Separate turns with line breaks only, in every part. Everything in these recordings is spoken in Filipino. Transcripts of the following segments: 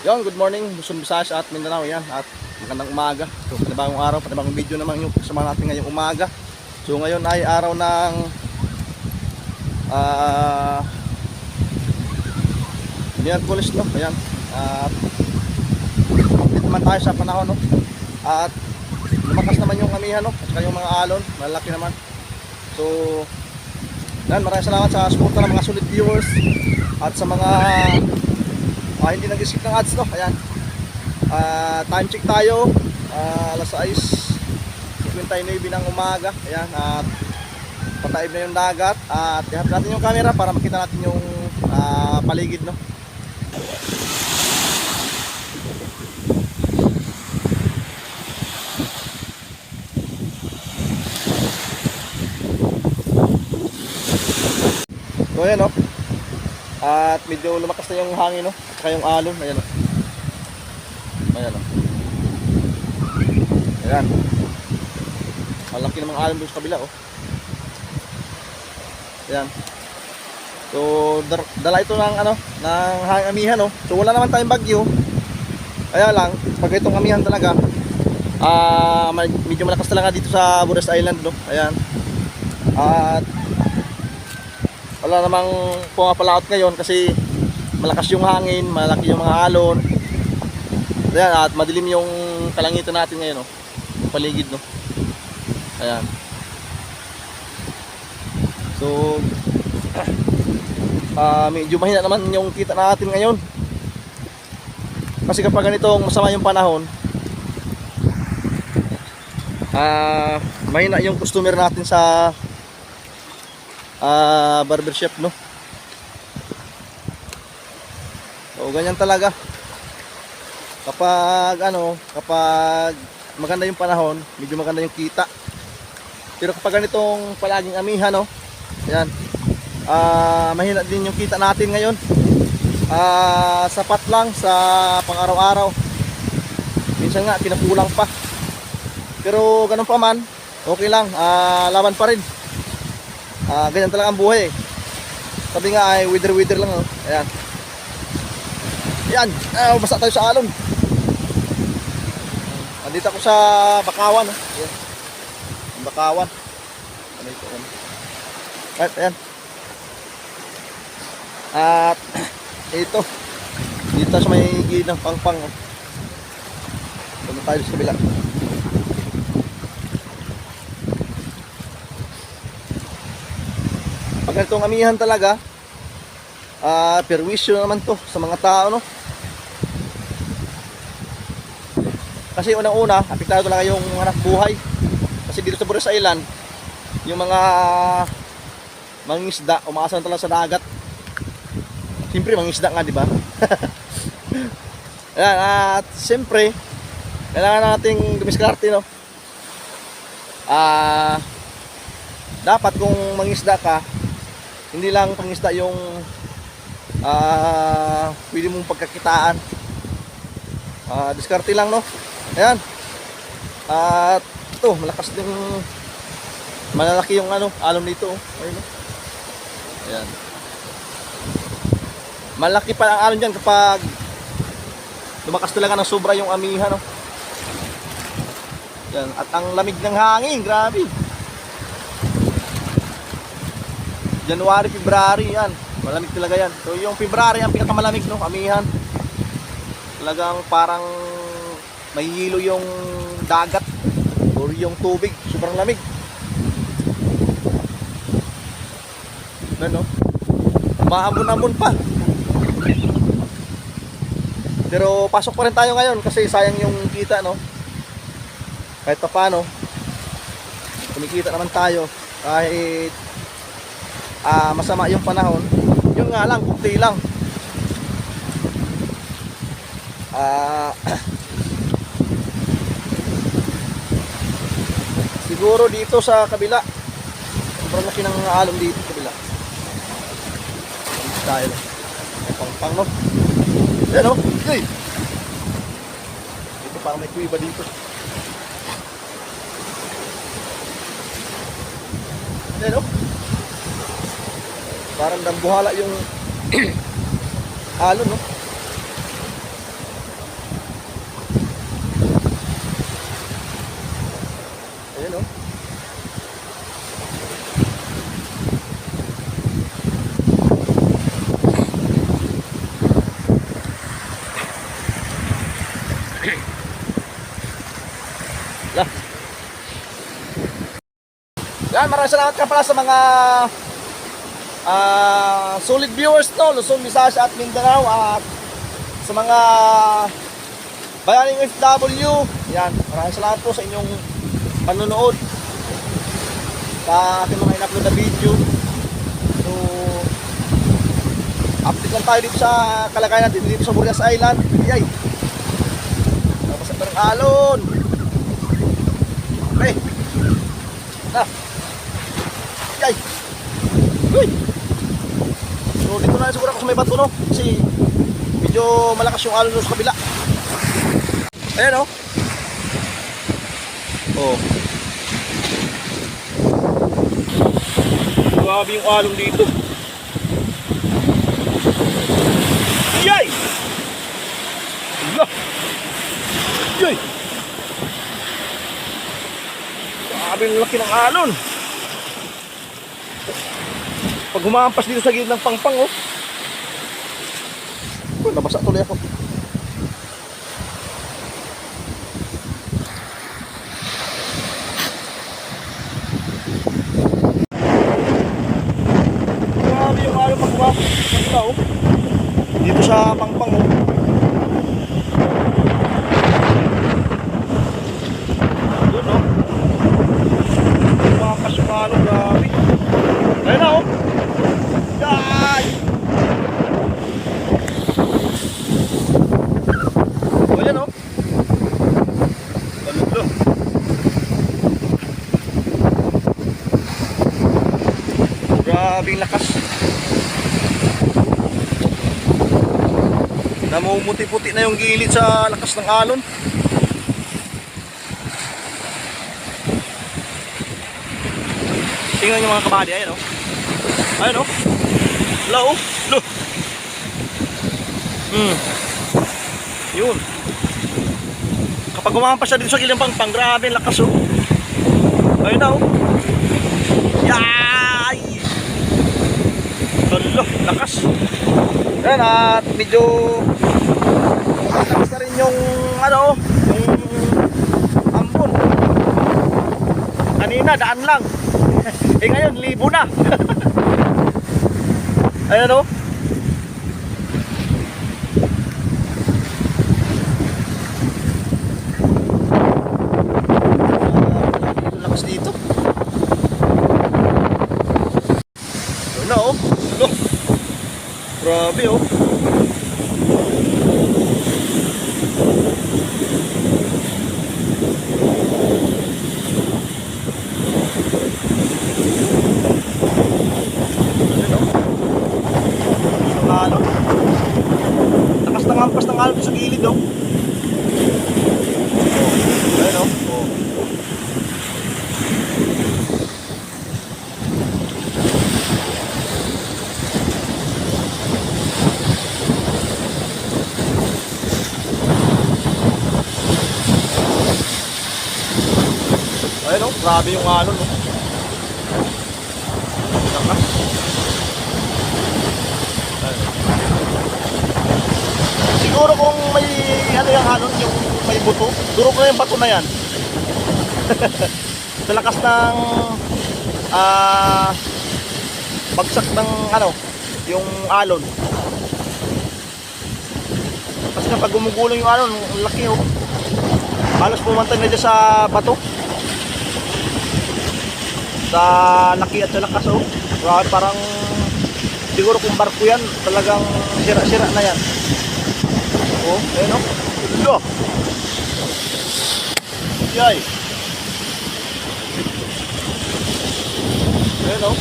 Yon, good morning, Luzon, Visayas at Mindanao yan at magandang umaga. So, panibagong araw, panibagong video naman yung kasama natin ngayong umaga. So, ngayon ay araw ng ah Miyerkules, no? Ayan. At update naman tayo sa panahon, no? At lumakas naman yung amihan, no? At yung mga alon, malaki naman. So, yan, maraming salamat sa suporta ng mga solid viewers at sa mga Ah, hindi nag-skip ng ads to. Ayan. Ah, time check tayo. Ah, alas 6.59 ng umaga. Ayan. At pataib na yung dagat. At ihap natin yung camera para makita natin yung ah, paligid. No? So ayan no. At medyo lumakas na yung hangin, no? At saka yung alon, ayan, no? Ayan, no? Ayan. Malaki namang alon doon sa kabila, oh. Ayan. So, dala ito ng, ano, ng hangin amihan, no? So, wala naman tayong bagyo. Kaya lang, pag itong amihan talaga, ah, may- medyo malakas talaga dito sa Buras Island, no? Ayan. At, wala namang pumapalaot ngayon kasi malakas yung hangin, malaki yung mga alon. Ayan, at madilim yung kalangitan natin ngayon, no? Yung paligid, no? Ayan. So, ah medyo mahina naman yung kita natin ngayon. Kasi kapag ganitong masama yung panahon, ah mahina yung customer natin sa ah barbershop no ganyan talaga kapag ano kapag maganda yung panahon medyo maganda yung kita pero kapag ganitong palaging amihan no ayan ah mahina din yung kita natin ngayon ah sapat lang sa pang araw-araw minsan nga pinakulang pa pero ganun pa man okay lang ah laban pa rin Ah, ganyan talaga ang buhay. eh. Sabi nga ay wither wither lang oh. Ayan. Ayan, ah, basa tayo sa alon. Andito ako sa Bakawan. Oh. Ayan. Ang Bakawan. Ano ito? Ano? Right, ayan. At ito. Dito sa may ginang pangpang. Oh. Punta tayo sa kabila. Pag ganitong amihan talaga, ah perwisyo naman to sa mga tao, no? Kasi unang-una, apektado talaga yung hanap buhay. Kasi dito sa Buras Island, yung mga mangingisda, umaasan talaga sa dagat. Siyempre, mangingisda nga, di ba? Ayan, at siyempre, kailangan nating dumiskarte, no? Ah, dapat kung mangingisda ka, hindi lang pangisda yung ah pwede mong pagkakitaan. Ah, diskarte lang no. Ayan. At ito, malakas din malalaki yung ano, alon dito. oh. Oh. Ayan. Malaki pa ang alon diyan kapag lumakas talaga ng sobra yung amihan no. Yan, at ang lamig ng hangin, grabe. January, February yan. Malamig talaga yan. So yung February ang pinakamalamig no, amihan. Talagang parang may hilo yung dagat or yung tubig. Sobrang lamig. Ano? Maambon-ambon pa. Pero pasok pa rin tayo ngayon kasi sayang yung kita no. Kahit pa paano, kumikita naman tayo kahit ah masama yung panahon yun nga lang kunti lang ah siguro dito sa kabila. Sobrang laki ng alon dito sa kabila. Tayo. Pang pang no? Yan no? Uy! dito parang may kuiba dito. Yan no? Parang dambuhala yung alon no Yan, maraming salamat ka pala sa mga ah solid viewers no, Luzon, Visayas at Mindanao at sa mga bayaning FW. Yan, maraming salamat po sa inyong panonood sa aking mga in-upload na video. So, update lang tayo dito sa kalagayan natin dito sa Burias Island. Yay! Tapos ito ng alon. Okay. Na. Yay! Uy! So, dito na siguro ako sa may bato, no? Kasi medyo malakas yung alon sa kabila. Ayan, oh. Oh. Grabe yung alon dito. Yay! Yay! Grabe yung laki ng alon. Pag humampas dito sa gilid ng pangpang. Oh, nabasa tuloy ako. Grabe yung alon pag humampas dito sa oh. Dito sa pangpang, oh. Doon, oh. Humampas yung alon, grabe. Ayun na, oh. Yay! O, yan, oh. Taludlo. Grabe yung lakas. Namumuti-puti na yung gilid sa lakas ng alon. Tingnan yung mga kabady, ayan, oh. Ayun oh. Lo, oh. Lo. Hmm. Yun. Kapag gumampas siya dito sa gilid ng pangpang, grabe lakas oh. Ayun na oh. Yay! Alo, lakas. Yan at medyo lakas na rin yung ano, yung ambon. Kanina, daan lang. eh ngayon, libo na. Ayan o. Lakas dito. Yun na o. Lo. Grabe o. Ayan o. Ang alon. Lakas ng hampas ng alon sa gilid oh. Oh, ayan oh. oh. Ayan oh, grabe yung alon oh. Lakas. Siguro kung may ano yung alon, yung may buto, duro ko yung bato na yan. Sa lakas ng ah bagsak ng ano, yung alon. Kasi kapag gumugulong yung alon, laki oh. Halos pumantay na dyan sa bato. Sa laki at sa lakas oh. Parang siguro kung barko yan, talagang sira-sira na yan. Oh, ayun oh. Lo. Yay. Ayun oh.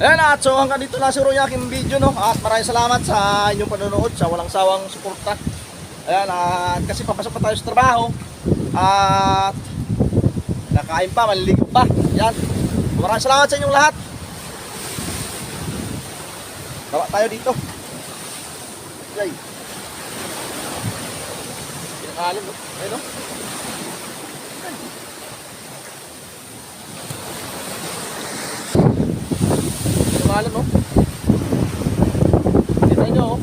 Ayan at so hanggang dito na siguro yung video no at maraming salamat sa inyong panonood sa walang sawang suporta. Ayan at kasi papasok pa tayo sa trabaho at nakain pa, maliligo pa. Yan. Maraming salamat sa inyong lahat. Tawa tayo dito. Yay. Pinakalim no. Ayun no. Alon, no? Kita nyo, oh.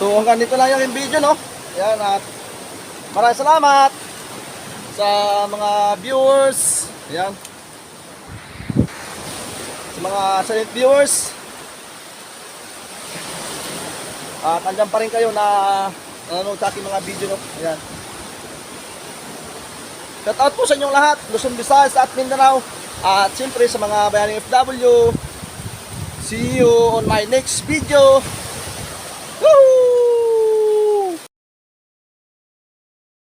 So hanggang dito lang yung video no. Yan at maraming salamat sa mga viewers. Yan. Sa mga silent viewers. At andyan pa rin kayo na nanonood sa aking mga video no. Ayan. Shout out po sa inyong lahat, Luzon, Visayas at Mindanao. At siyempre sa mga bayaning FW. See you on my next video. Woo!